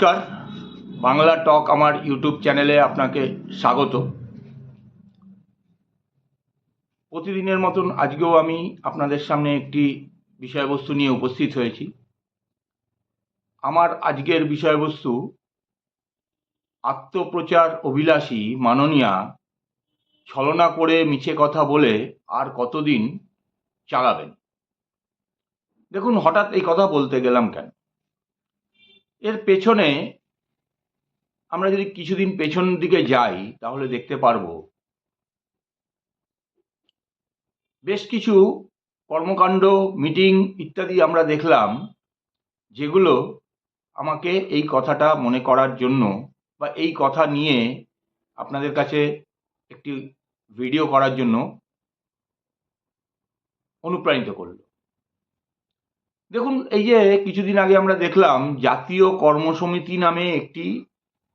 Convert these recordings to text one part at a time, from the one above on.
নমস্কার। বাংলা টক আমার ইউটিউব চ্যানেলে আপনাকে স্বাগত। প্রতিদিনের মতন আজকেও আমি আপনাদের সামনে একটি বিষয়বস্তু নিয়ে উপস্থিত হয়েছি। আমার আজকের বিষয়বস্তু আত্মপ্রচার অভিলাষী মাননীয়া ছলনা করে মিছে কথা বলে আর কতদিন চালাবেন? দেখুন, হঠাৎ এই কথা বলতে গেলাম কেন? এর পেছনে আমরা যদি কিছুদিন পেছন দিকে যাই, তাহলে দেখতে পারব বেশ কিছু কর্মকাণ্ড, মিটিং ইত্যাদি আমরা দেখলাম, যেগুলো আমাকে এই কথাটা মনে করার জন্য বা এই কথা নিয়ে আপনাদের কাছে একটি ভিডিও করার জন্য অনুপ্রাণিত করল। দেখুন, এই যে কিছুদিন আগে আমরা দেখলাম জাতীয় কর্মসমিতি নামে একটি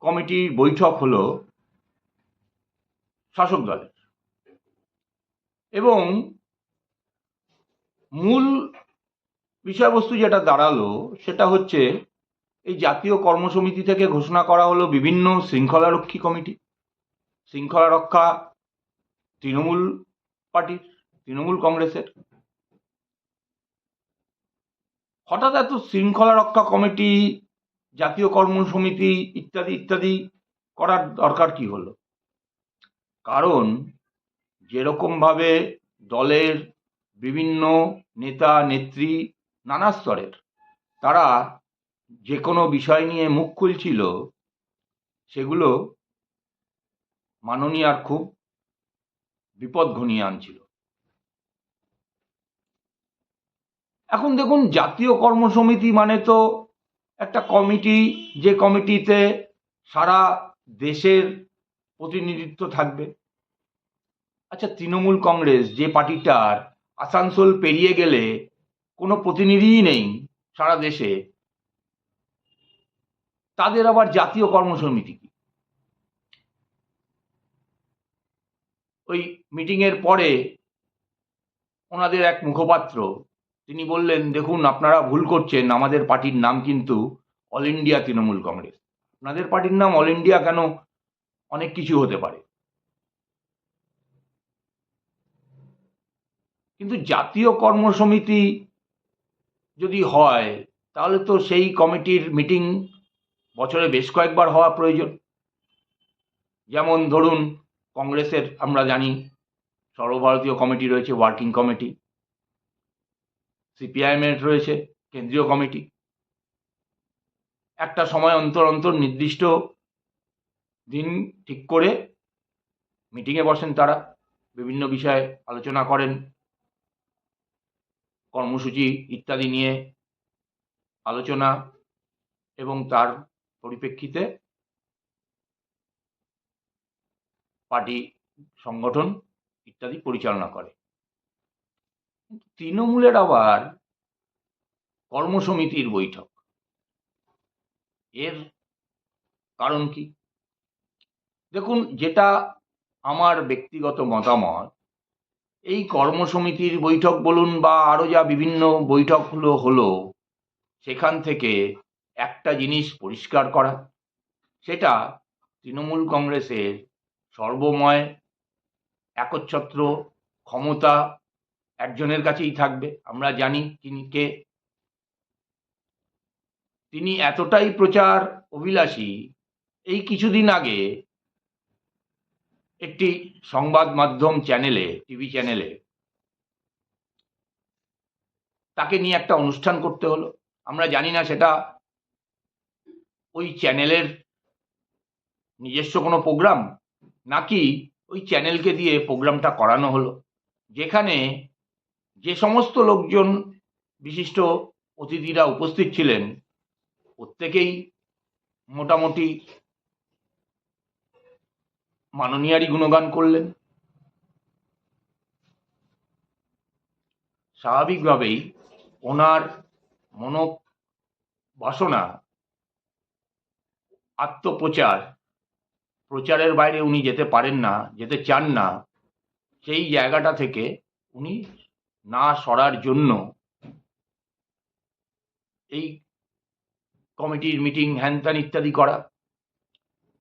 কমিটির বৈঠক হলো শাসক দলের। এবং মূল বিষয়বস্তু যেটা দাঁড়াল সেটা হচ্ছে এই জাতীয় কর্মসমিতি থেকে ঘোষণা করা হলো বিভিন্ন শৃঙ্খলারক্ষী কমিটি, শৃঙ্খলা রক্ষা তৃণমূল পার্টির, তৃণমূল কংগ্রেসের। হঠাৎ এত শৃঙ্খলা রক্ষা কমিটি, জাতীয় কর্ম সমিতি ইত্যাদি ইত্যাদি করার দরকার কি হলো? কারণ যেরকমভাবে দলের বিভিন্ন নেতা, নেত্রী, নানা স্তরের, তারা যে কোনো বিষয় নিয়ে মুখ খুলছিল, সেগুলো মাননীয়ার খুব বিপদ ঘনিয়ে আনছিল। এখন দেখুন, জাতীয় কর্মসমিতি মানে তো একটা কমিটি, যে কমিটিতে সারা দেশের প্রতিনিধিত্ব থাকবে। আচ্ছা তৃণমূল কংগ্রেস, যে পার্টিটার আসানসোল পেরিয়ে গেলে কোনো প্রতিনিধিই নেই সারা দেশে। তাদের আবার জাতীয় কর্মসমিতি কি? ওই মিটিংয়ের পরে ওনাদের এক মুখপাত্র তিনি বললেন, দেখুন, আপনারা ভুল করছেন। আমাদের পার্টির নাম কিন্তু অল ইন্ডিয়া তৃণমূল কংগ্রেস। আপনাদের পার্টির নাম অল ইন্ডিয়া কেন অনেক কিছু হতে পারে? কিন্তু জাতীয় কর্মসমিতি যদি হয়, তাহলে তো সেই কমিটির মিটিং বছরে বেশ কয়েকবার হওয়া প্রয়োজন। যেমন ধরুন, কংগ্রেসের আমরা জানি সর্বভারতীয় কমিটি রয়েছে, ওয়ার্কিং কমিটি। সিপিআইএমের রয়েছে, কেন্দ্রীয় কমিটি। একটা সময় অন্তর অন্তর নির্দিষ্ট দিন ঠিক করে মিটিংয়ে বসেন তারা, বিভিন্ন বিষয়ে আলোচনা করেন, কর্মসূচি ইত্যাদি নিয়ে আলোচনা এবং তার পরিপ্রেক্ষিতে পার্টি, সংগঠন ইত্যাদি পরিচালনা করে। তৃণমূলের আবার কর্মসমিতির বৈঠক। এর কারণ কি? দেখুন, যেটা আমার ব্যক্তিগত মতামত, এই কর্মসমিতির বৈঠক বলুন বা আরও যা বিভিন্ন বৈঠকগুলো হলো, সেখান থেকে একটা জিনিস পরিষ্কার করা, সেটা তৃণমূল কংগ্রেসের সর্বময়, একচ্ছত্র ক্ষমতা একজনের কাছেই থাকবে, আমরা জানি তিনি কে। তিনি এতটাই প্রচার অভিলাষী, এই কিছুদিন আগে একটি সংবাদ মাধ্যম চ্যানেলে, টিভি চ্যানেলে, তাকে নিয়ে একটা অনুষ্ঠান করতে হলো। আমরা জানি না সেটা ওই চ্যানেলের নিজস্ব কোনো প্রোগ্রাম, নাকি ওই চ্যানেলকে দিয়ে প্রোগ্রামটা করানো হলো, যেখানে যে সমস্ত লোকজন বিশিষ্ট অতিথিরা উপস্থিত ছিলেন, প্রত্যেকেই মোটামুটি মাননীয়ারই গুণগান করলেন। স্বাভাবিকভাবেই ওনার মন বাসনা আত্মপ্রচার, প্রচারের বাইরে উনি যেতে পারেন না, যেতে চান না, সেই জায়গাটা থেকে উনি না সরার জন্য এই কমিটির মিটিং হ্যানত্যান ইত্যাদি করা।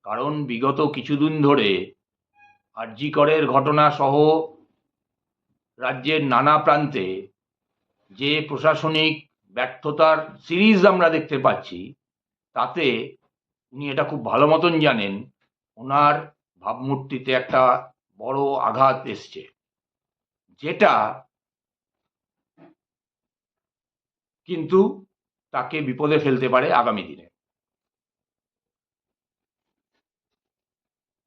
কারণ বিগত কিছুদিন ধরে আরজি করের ঘটনা সহ রাজ্যের নানা প্রান্তে যে প্রশাসনিক ব্যর্থতার সিরিজ আমরা দেখতে পাচ্ছি, তাতে উনি এটা খুব ভালো মতন জানেন, ওনার ভাবমূর্তিতে একটা বড় আঘাত এসছে। যেটা কিন্তু তাকে বিপদে ফেলতে পারে আগামী দিনে।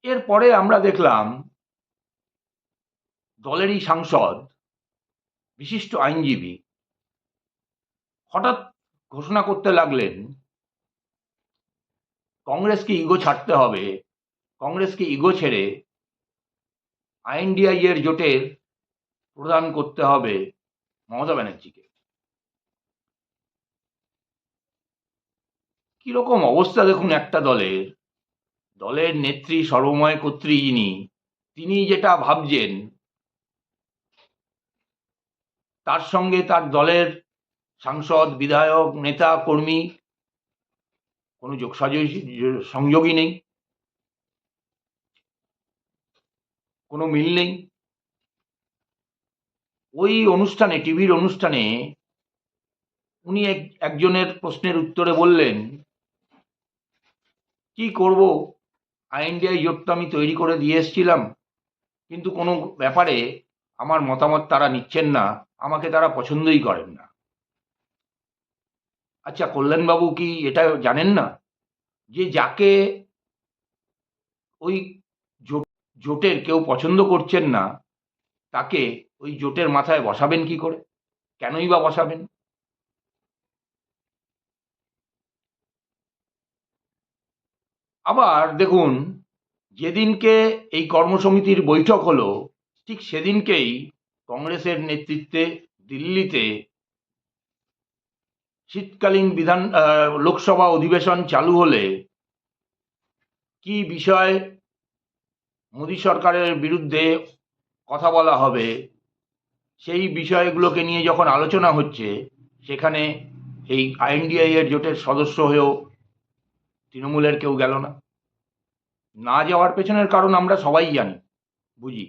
এরপরে আমরা দেখলাম দলেরই সাংসদ, বিশিষ্ট আইনজীবী হঠাৎ ঘোষণা করতে লাগলেন, কংগ্রেসকে ইগো ছাড়তে হবে। কংগ্রেসকে ইগো ছেড়ে আইএনডিআই এর জোটের প্রদান করতে হবে মমতা ব্যানার্জিকে। কীরকম অবস্থা দেখুন একটা দলের? দলের নেত্রী সর্বময় কর্ত্রী যিনি, তিনি যেটা ভাবছেন, তার সঙ্গে তার দলের সাংসদ, বিধায়ক, নেতা, কর্মী, কোনো সংযোগই নেই। কোনো মিল নেই। ওই অনুষ্ঠানে, টিভির অনুষ্ঠানে উনি এক, একজনের প্রশ্নের উত্তরে বললেন কি করব? আইএনডিআই তো আমি তৈরি করে দিয়ে এসেছিলাম। কিন্তু কোনো ব্যাপারে আমার মতামত তারা নিচ্ছেন না, আমাকে তারা পছন্দই করেন না। আচ্ছা কল্যাণবাবু কি এটা জানেন না? যে যাকে ওই জোটের কেউ পছন্দ করছেন না, তাকে ওই জোটের মাথায় বসাবেন কি করে? কেনই বা বসাবেন? আবার দেখুন, যেদিনকে এই কর্মসমিতির বৈঠক হলো, ঠিক সেদিনকেই কংগ্রেসের নেতৃত্বে দিল্লিতে শীতকালীন বিধান লোকসভা অধিবেশন চালু হলে কি বিষয় মোদী সরকারের বিরুদ্ধে কথা বলা হবে, সেই বিষয়গুলোকে নিয়ে যখন আলোচনা হচ্ছে, সেখানে এই আইএনডিআই এর জোটের সদস্য হয়েও তৃণমূলের কেউ গেল না। না যাওয়ার পেছনের কারণ আমরা সবাই জানি, বুঝি?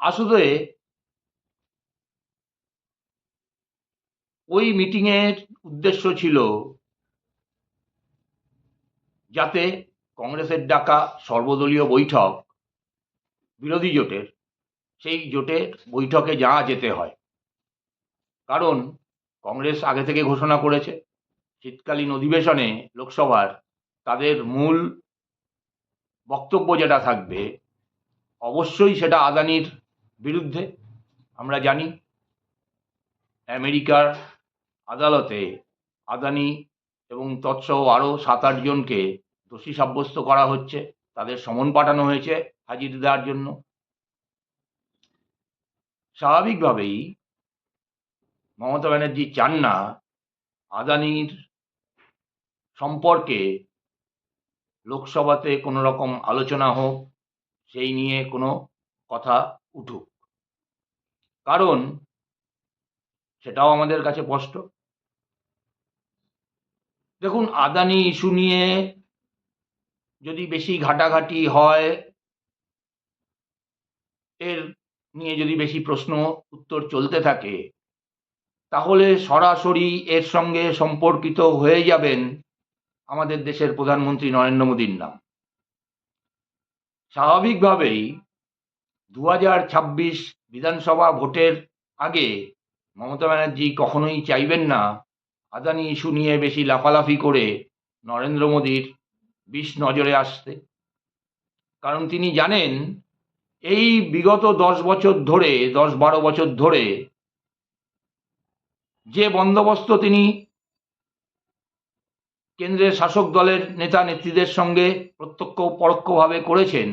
আসলে ওই মিটিংয়ের উদ্দেশ্য ছিল যাতে কংগ্রেসের ডাকা সর্বদলীয় বৈঠক, বিরোধী জোটের, সেই জোটের বৈঠকে যা যেতে হয়। কারণ কংগ্রেস আগে থেকে ঘোষণা করেছে, শীতকালীন অধিবেশনে লোকসভার তাদের মূল বক্তব্য যেটা থাকবে, অবশ্যই সেটা আদানির বিরুদ্ধে, আমরা জানি। আমেরিকার আদালতে আদানি এবং তৎসহ আরও সাত আটজনকে দোষী সাব্যস্ত করা হচ্ছে, তাদের সমন পাঠানো হয়েছে হাজির দেওয়ার জন্য। স্বাভাবিকভাবেই মমতা ব্যানার্জি চান না, আদানির সম্পর্কে লোকসভাতে কোনো রকম আলোচনা হোক, সেই নিয়ে কোনো কথা উঠুক। কারণ সেটাও আমাদের কাছে স্পষ্ট। দেখুন, আদানি ইস্যু নিয়ে যদি বেশি ঘাটাঘাটি হয়, এর নিয়ে যদি বেশি প্রশ্ন উত্তর চলতে থাকে তাহলে সরাসরি এর সঙ্গে সম্পর্কিত হয়ে যাবেন আমাদের দেশের প্রধানমন্ত্রী নরেন্দ্র মোদীর নাম। স্বাভাবিকভাবেই দু হাজার ছাব্বিশ বিধানসভা ভোটের আগে মমতা ব্যানার্জি কখনোই চাইবেন না আদানি ইস্যু নিয়ে বেশি লাফালাফি করে নরেন্দ্র মোদীর বিষ নজরে আসতে। কারণ তিনি জানেন, এই বিগত দশ বছর ধরে, দশ বারো বছর ধরে বন্দোবস্ত তিনি কেন্দ্রের শাসক দলের নেতা নেত্রীদের সঙ্গে প্রত্যক্ষ পরোক্ষভাবে করেছেন,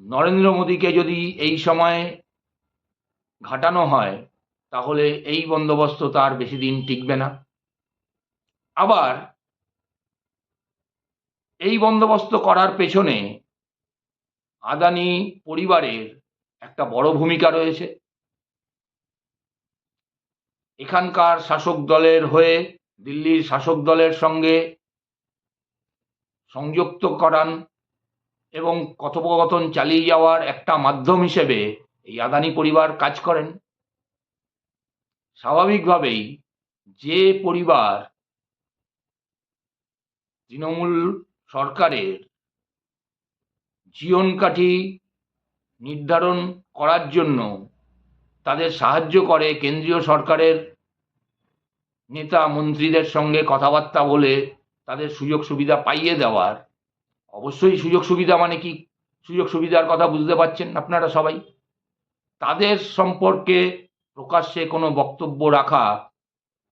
নরেন্দ্র মোদীকে যদি এই সময়ে ঘাটানো হয়, তাহলে এই বন্দোবস্ত তার বেশি দিন টিকবে না। আবার এই বন্দোবস্ত করার পেছনে আদানি পরিবারের একটা বড় ভূমিকা রয়েছে। এখানকার শাসক দলের হয়ে দিল্লির শাসক দলের সঙ্গে সংযুক্ত করান এবং কথোপকথন চালিয়ে যাওয়ার একটা মাধ্যম হিসেবে এই আদানি পরিবার কাজ করেন। স্বাভাবিকভাবেই যে পরিবার তৃণমূল সরকারের জীবনকাঠি নির্ধারণ করার জন্য তাদের সাহায্য করে কেন্দ্রীয় সরকারের নেতা মন্ত্রীদের সঙ্গে কথাবার্তা বলে তাদের সুযোগ সুবিধা পাইয়ে দেওয়ার। অবশ্যই সুযোগ সুবিধা মানে কি? সুযোগ সুবিধার কথা বুঝতে পারছেন আপনারা সবাই? তাদের সম্পর্কে প্রকাশ্যে কোনো বক্তব্য রাখা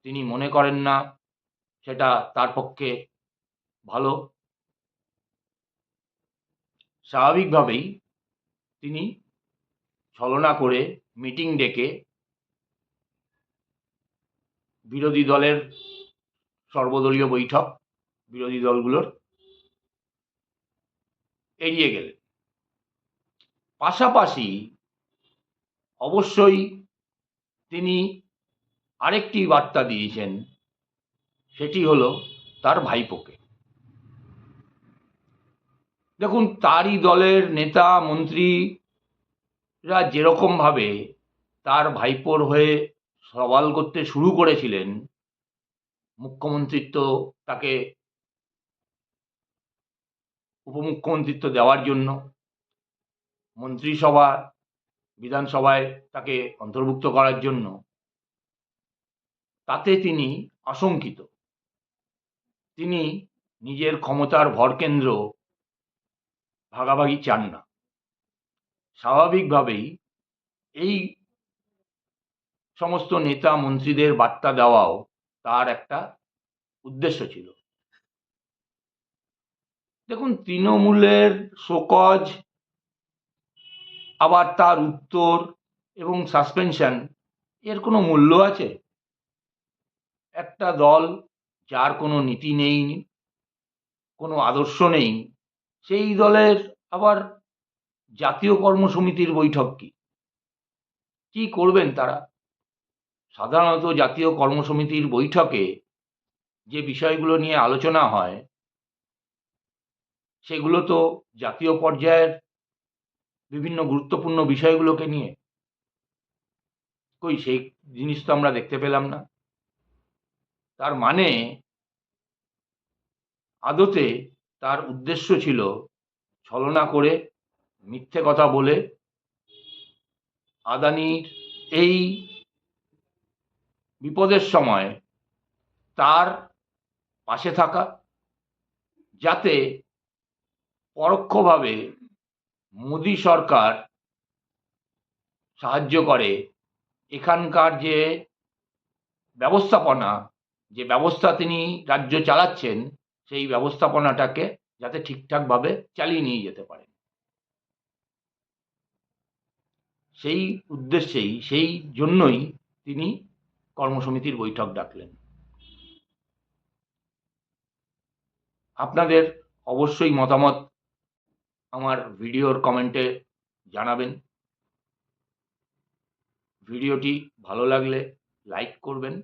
তিনি মনে করেন না, সেটা তার পক্ষে ভালো। স্বাভাবিকভাবেই তিনি ছলনা করে মিটিং ডেকে বিরোধী দলের সর্বদলীয় বৈঠক বিরোধী দলগুলোর এড়িয়ে গেলেন পাশাপাশি অবশ্যই তিনি আরেকটি বার্তা দিয়েছেন, সেটি হলো তার ভাইপোকে। দেখুন, তারই দলের নেতা মন্ত্রীরা যেরকমভাবে তার ভাইপোর হয়ে সওয়াল করতে শুরু করেছিলেন, মুখ্যমন্ত্রিত্ব তাকে উপমুখ্যমন্ত্রিত্ব দেওয়ার জন্য, মন্ত্রিসভা, বিধানসভায় তাকে অন্তর্ভুক্ত করার জন্য, তাতে তিনি আশঙ্কিত। তিনি নিজের ক্ষমতার ভরকেন্দ্র ভাগাভাগি চান না। স্বাভাবিকভাবেই এই সমস্ত নেতা মন্ত্রীদের বার্তা দেওয়াও তার একটা উদ্দেশ্য ছিল। দেখুন, তৃণমূলের শোকজ, আবার তার উত্তর এবং সাসপেনশন, এর কোনো মূল্য আছে? একটা দল যার কোনো নীতি নেই, কোনো আদর্শ নেই, সেই দলের আবার জাতীয় কর্মসমিতির বৈঠক কি? কি করবেন তারা? সাধারণত জাতীয় কর্মসমিতির বৈঠকে যে বিষয়গুলো নিয়ে আলোচনা হয়, সেগুলো তো জাতীয় পর্যায়ের বিভিন্ন গুরুত্বপূর্ণ বিষয়গুলোকে নিয়ে। কই, সেই জিনিস তো আমরা দেখতে পেলাম না। তার মানে আদতে তার উদ্দেশ্য ছিল ছলনা করে মিথ্যে কথা বলে আদানির এই বিপদের সময় তার পাশে থাকা, যাতে পরোক্ষভাবে মোদী সরকার সাহায্য করে। এখানকার যে ব্যবস্থাপনা, যে ব্যবস্থা তিনি রাজ্য চালাচ্ছেন, সেই ব্যবস্থাপনাটাকে যাতে ঠিকঠাকভাবে চালিয়ে নিয়ে যেতে পারেন। সেই উদ্দেশ্যেই, সেই জন্যই তিনি কর্মসমিতির বৈঠক ডাকলেন। আপনাদের অবশ্যই মতামত আমার ভিডিওর কমেন্টে জানাবেন। ভিডিওটি ভালো লাগলে লাইক করবেন।